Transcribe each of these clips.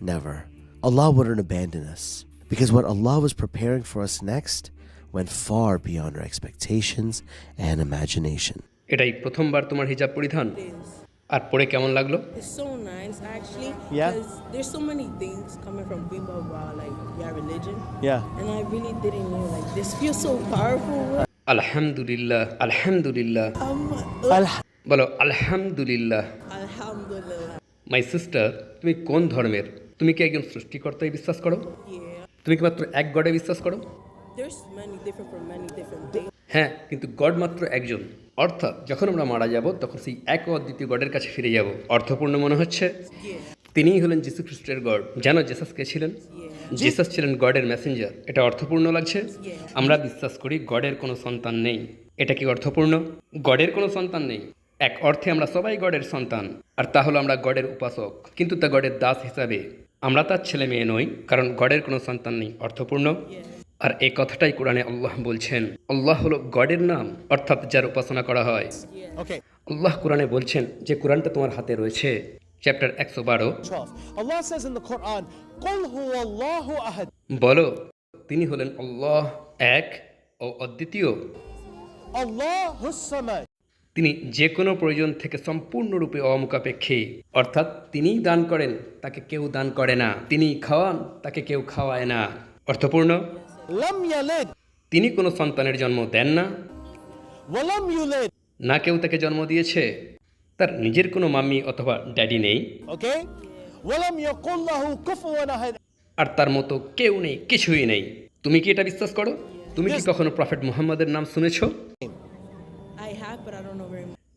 Never. Allah wouldn't abandon us because what Allah was preparing for us next went far beyond our expectations and imagination. এটাই প্রথমবার তোমার হিজাব পরিধান আর পরে কেমন লাগল It's so nice, actually. Yeah? Because there's so many things coming from people about like your religion, Yeah. and I really didn't know like this feels so powerful. আলহামদুলিল্লাহ আলহামদুলিল্লাহ Um, বলো আলহামদুলিল্লাহ Alhamdulillah. মাই সিস্টার তুমি কোন ধর্মের তুমি কি একজন সৃষ্টিকর্তায় বিশ্বাস করো? তুমি কি মাত্র এক গডে বিশ্বাস করো. হ্যাঁ কিন্তু গড মাত্র একজন। অর্থাৎ যখন আমরা মারা যাব তখন সেই এক ও দ্বিতীয় গডের কাছে ফিরে যাব। অর্থপূর্ণ মনে হচ্ছে? তিনিই হলেন যীশু খ্রিস্টের গড। জানো জেসাস কে ছিলেন? জেসাস ছিলেন গডের মেসেঞ্জার এটা অর্থপূর্ণ লাগছে? আমরা বিশ্বাস করি গডের কোনো সন্তান নেই। এটা কি অর্থপূর্ণ? গডের কোনো সন্তান নেই। এক অর্থে আমরা সবাই গডের সন্তান। আর তা হলো আমরা গডের উপাসক। কিন্তু তা গডের দাস হিসাবে। আমরা তার ছেলে মেয়ে নই কারণ গডের কোনো সন্তান নেই অর্থপূর্ণ। আর এই কথাটাই কোরআনে আল্লাহ বলছেন আল্লাহ হলো গডের নাম অর্থাৎ যার উপাসনা করা হয়। আল্লাহ কোরআনে বলছেন যে কোরআনটা তোমার হাতে রয়েছে চ্যাপ্টার একশো বারো। বলো তিনি হলেন আল্লাহ এক ও অদ্বিতীয়। তিনি যে কোনো প্রয়োজন থেকে সম্পূর্ণরূপে অমুকাপেক্ষে অর্থাৎ তিনিই দান করেন তাকে কেউ দান করে না। তিনি খাওয়ান তাকে কেউ খাওয়ায় না। অর্থপূর্ণ? তিনি কোনো সন্তানের জন্ম দেন না। না কেউ তাকে জন্ম দিয়েছে। তার নিজের কোনো মাম্মি অথবা ড্যাডি নেই। আর তার মতো কেউ নেই কিছুই নেই। তুমি কি এটা বিশ্বাস করো? তুমি কি কখনো প্রফেট মোহাম্মদের নাম শুনেছো?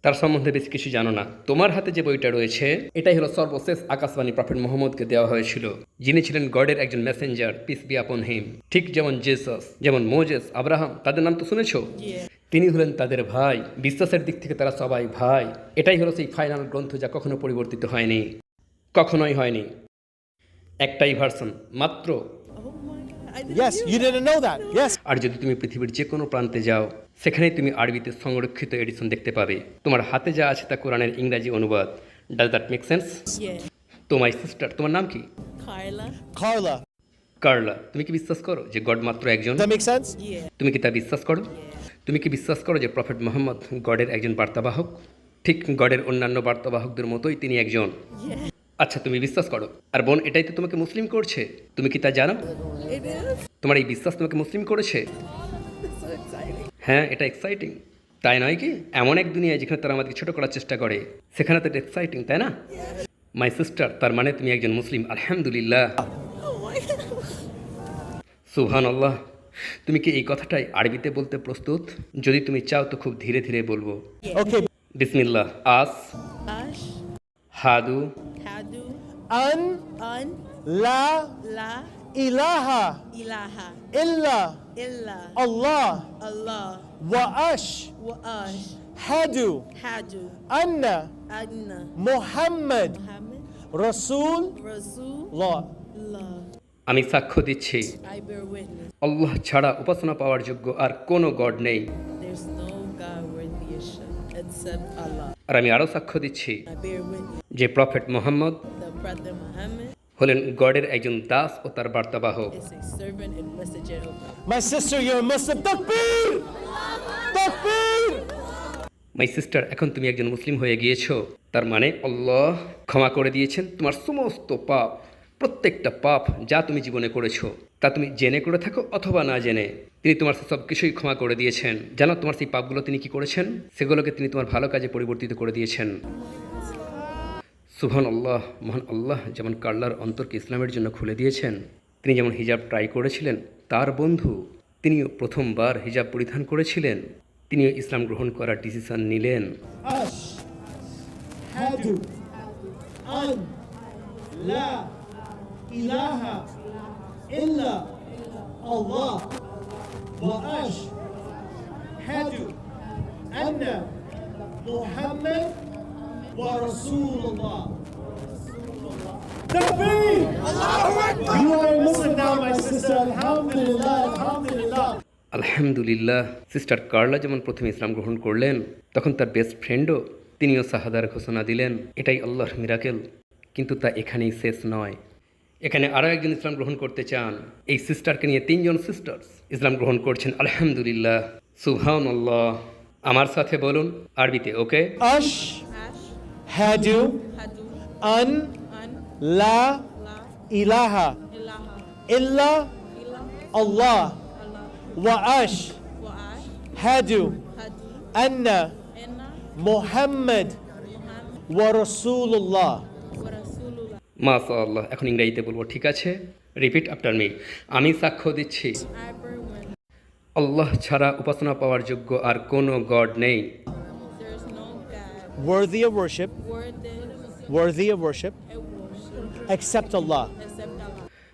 তার সম্বন্ধে বেশি কিছু জানো না। তোমার হাতে যে বইটা রয়েছে এটাই হলো সর্বশেষ আকাশবাণী প্রফেট মোহাম্মদকে দেওয়া হয়েছিল যিনি ছিলেন গডের একজন মেসেঞ্জার পিস বি আপন হিম ঠিক যেমন জেসাস যেমন মোজেস আব্রাহাম তাদের নাম তো শুনেছো? তিনি হলেন তাদের ভাই বিশ্বাসের দিক থেকে তারা সবাই ভাই। এটাই হলো সেই ফাইনাল গ্রন্থ যা কখনো পরিবর্তিত হয়নি। কখনোই হয়নি। একটাই ভার্সন মাত্র. আর যদি তুমি পৃথিবীর যে কোনো প্রান্তে যাও সেখানেই তুমি আরবিতে সংরক্ষিত এডিশন দেখতে পাবে। তোমার হাতে যা আছে তা কোরআনের ইংরাজি অনুবাদ। Does that make sense Yeah. তো মাই সিস্টার তোমার নাম কি. কার্লা তুমি কি বিশ্বাস করো যে গড মাত্র একজন? Does that make sense? Yeah. তুমি কি তা বিশ্বাস করো? তুমি কি বিশ্বাস করো যে প্রফেট মোহাম্মদ গডের একজন বার্তাবাহক? ঠিক গডের অন্যান্য বার্তাবাহকদের মতোই তিনি একজন। আচ্ছা তুমি বিশ্বাস করো? আর বোন এটাই তো তোমাকে মুসলিম করছে। তুমি কি তা জানো? তোমার এই বিশ্বাস তোমাকে মুসলিম করেছে. হ্যাঁ এটা এক্সাইটিং তাই নয় কি? এমন এক দুনিয়ায় যেখানে তারা আমাদেরকে ছোটো করার চেষ্টা করে সেখানে তো এটা এক্সাইটিং তাই না? মাই সিস্টার তার মানে তুমি একজন মুসলিম আলহামদুলিল্লাহ। সুহান আল্লাহ তুমি কি এই কথাটাই আরবিতে বলতে প্রস্তুত? যদি তুমি চাও তো খুব ধীরে ধীরে বলব। Okay. বিসমিল্লাহ। আস। Ash. হাদু। Hadu. An An. la La. ilaha Ilaha. illa Illa. Allah Allah. wa ash Wa ash. hadu Hadu. anna Adna. Muhammad Muhammad. Rasul Rasul. Allah. আমি সাক্ষ্য দিচ্ছি. আল্লাহ ছাড়া উপাসনা পাওয়ার যোগ্য আর কোনো গড নেই. আর আমি আরও সাক্ষ্য দিচ্ছি. যে প্রফেট মোহাম্মদ হলেন গডের একজন দাস ও তার বার্তাবাহক! মাই সিস্টার এখন তুমি একজন মুসলিম হয়ে গিয়েছো। তার মানে আল্লাহ ক্ষমা করে দিয়েছেন তোমার সমস্ত পাপ প্রত্যেকটা পাপ যা তুমি জীবনে করেছ। তা তুমি জেনে করে থাকো অথবা না জেনে। তিনি তোমার সব কিছুই ক্ষমা করে দিয়েছেন। জানো তোমার সেই পাপগুলো তিনি কি করেছেন? সেগুলোকে তিনি তোমার ভালো কাজে পরিবর্তিত করে দিয়েছেন। সুবহান আল্লাহ মহান আল্লাহ যেমন কার্লার অন্তরকে ইসলামের জন্য খুলে দিয়েছেন তিনি যেমন হিজাব ট্রাই করেছিলেন তার বন্ধু তিনিও প্রথমবার হিজাব পরিধান করেছিলেন তিনিও ইসলাম গ্রহণ করার ডিসিশন নিলেন an আলহামদুলিল্লাহ সিস্টার কার্লা যেমন প্রথমে ইসলাম গ্রহণ করলেন তখন তার বেস্ট ফ্রেন্ডও তিনিও শাহাদার ঘোষণা দিলেন এটাই আল্লাহর মিরাকেল কিন্তু তা এখানেই শেষ নয়। এখানে আরও একজন ইসলাম গ্রহণ করতে চান। এই সিস্টারকে নিয়ে তিনজন সিস্টার্স ইসলাম গ্রহণ করছেন আলহামদুলিল্লাহ। আল্লাহ আমার সাথে বলুন আরবিতে ওকে Ash, Allah, Allah, Wa Ash, Hadu, Hadu, Anna, Muhammad, Muhammad, wa Rasulullah. wa Rasulullah. মাসা আল্লাহ এখন ইংরেজিতে বলব ঠিক আছে রিপিট আফটার মি আমি সাক্ষ্য দিচ্ছি. আল্লাহ ছাড়া উপাসনা পাওয়ার যোগ্য আর কোনো গড নেই Worthy of worship, worthy of worship, except Allah.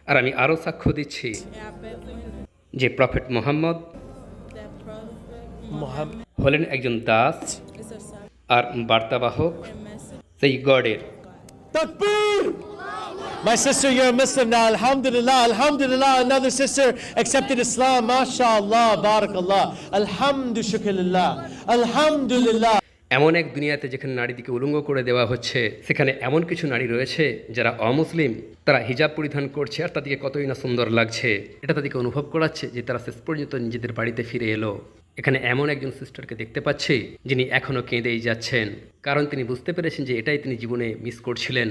আর আমি আরও সাক্ষ্য দিচ্ছি যে প্রফেট মোহাম্মদ. হলেন একজন দাস আর বার্তাবাহক সেই গডের My sister, you're a Muslim now. Alhamdulillah, Alhamdulillah. Another sister accepted Islam. MashaAllah, Barakallah. Alhamdu shukrillah. Alhamdulillah. এমন এক দুনিয়াতে যেখানে নারীদিকে উলঙ্গ করে দেওয়া হচ্ছে, সেখানে এমন কিছু নারী রয়েছে যারা অমুসলিম। তারা হিজাব পরিধান করছে আর তাদেরকে কতই না সুন্দর লাগছে। এটা তাদেরকে অনুভব করাচ্ছে যে তারা শেষ পর্যন্ত নিজেদের বাড়িতে ফিরে এলো। এখানে এমন একজন সিস্টারকে দেখতে পাচ্ছি, যিনি এখনও কেঁদেই যাচ্ছেন। কারণ তিনি বুঝতে পেরেছেন যে এটাই তিনি জীবনে মিস করছিলেন।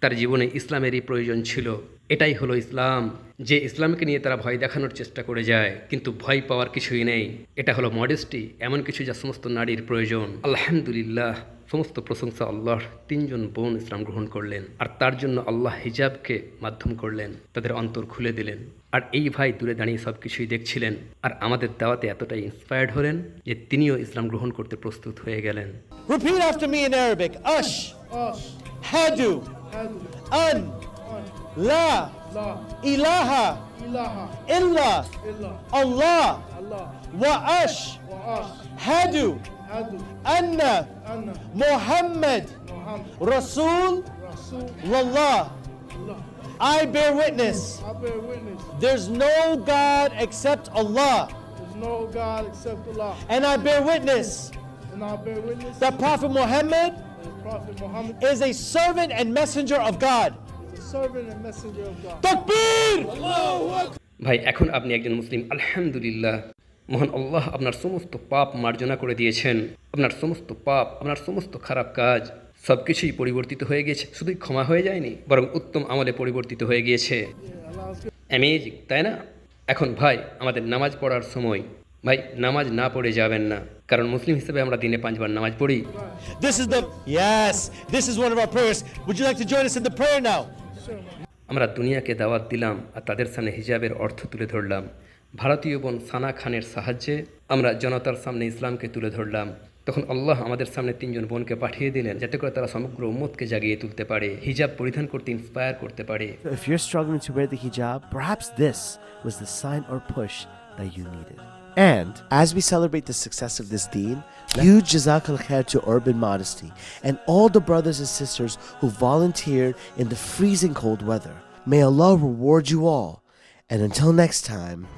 তার জীবনে ইসলামেরই প্রয়োজন ছিল। এটাই হলো ইসলাম। যে ইসলামকে নিয়ে তারা ভয় দেখানোর চেষ্টা করে যায় কিন্তু ভয় পাওয়ার কিছুই নেই। এটা হলো মডেস্টি এমন কিছু যা সমস্ত নারীর প্রয়োজন। আলহামদুলিল্লাহ সমস্ত প্রশংসা আল্লাহর তিনজন বোন ইসলাম গ্রহণ করলেন আর তার জন্য আল্লাহ হিজাবকে মাধ্যম করলেন তাদের অন্তর খুলে দিলেন। আর এই ভাই দূরে দাঁড়িয়ে সব কিছুই দেখছিলেন আর আমাদের দাওয়াতে এতটাই ইন্সপায়ার্ড হলেন যে তিনিও ইসলাম গ্রহণ করতে প্রস্তুত হয়ে গেলেন। Repeat after me in Arabic. Ash, Ash, Hadu, Hadu, An, La, La, Ilaha, Illa, Allah, Wa Ash, Hadu, Anna, Muhammad, Rasul, Rasul, Allah. I bear witness. I bear witness. There's no God except Allah. There's no God except Allah. And I bear witness. And I bear witness. That Prophet Muhammad that Prophet Muhammad is a servant and messenger of God. ভাই এখন আপনি একজন মুসলিম আলহামদুলিল্লাহ। মহান আল্লাহ আপনার সমস্ত পাপ মার্জনা করে দিয়েছেন। আপনার সমস্ত পাপ আপনার সমস্ত খারাপ কাজ সব কিছুই পরিবর্তিত হয়ে গেছে। শুধুই ক্ষমা হয়ে যায়নি বরং উত্তম আমলে পরিবর্তিত হয়ে গিয়েছে। অ্যামেজিং তাই না? এখন ভাই আমাদের নামাজ পড়ার সময় ভাই নামাজ না পড়ে যাবেন না কারণ মুসলিম হিসেবে আমরা দিনে পাঁচবার নামাজ পড়ি This is the, yes, this is one of our prayers. Would you like to join us in the prayer now? আমরা দুনিয়াকে দাওয়াত দিলাম আর তাদের সামনে হিজাবের অর্থ তুলে ধরলাম ভারতীয় বোন সানা খানের সাহায্যে আমরা জনতার সামনে ইসলামকে তুলে ধরলাম তখন আল্লাহ আমাদের সামনে তিনজন বোনকে পাঠিয়ে দিলেন যাতে করে তারা সমগ্র উম্মতকে জাগিয়ে তুলতে পারে হিজাব পরিধান করতে ইন্সপায়ার করতে পারে If you're struggling to wear the hijab, perhaps this was the sign or push that you needed. And as we celebrate the success of this deen, huge jazakal khair to Urban Modesty and all the brothers and sisters who volunteered in the freezing cold weather. May Allah reward you all. And until next time,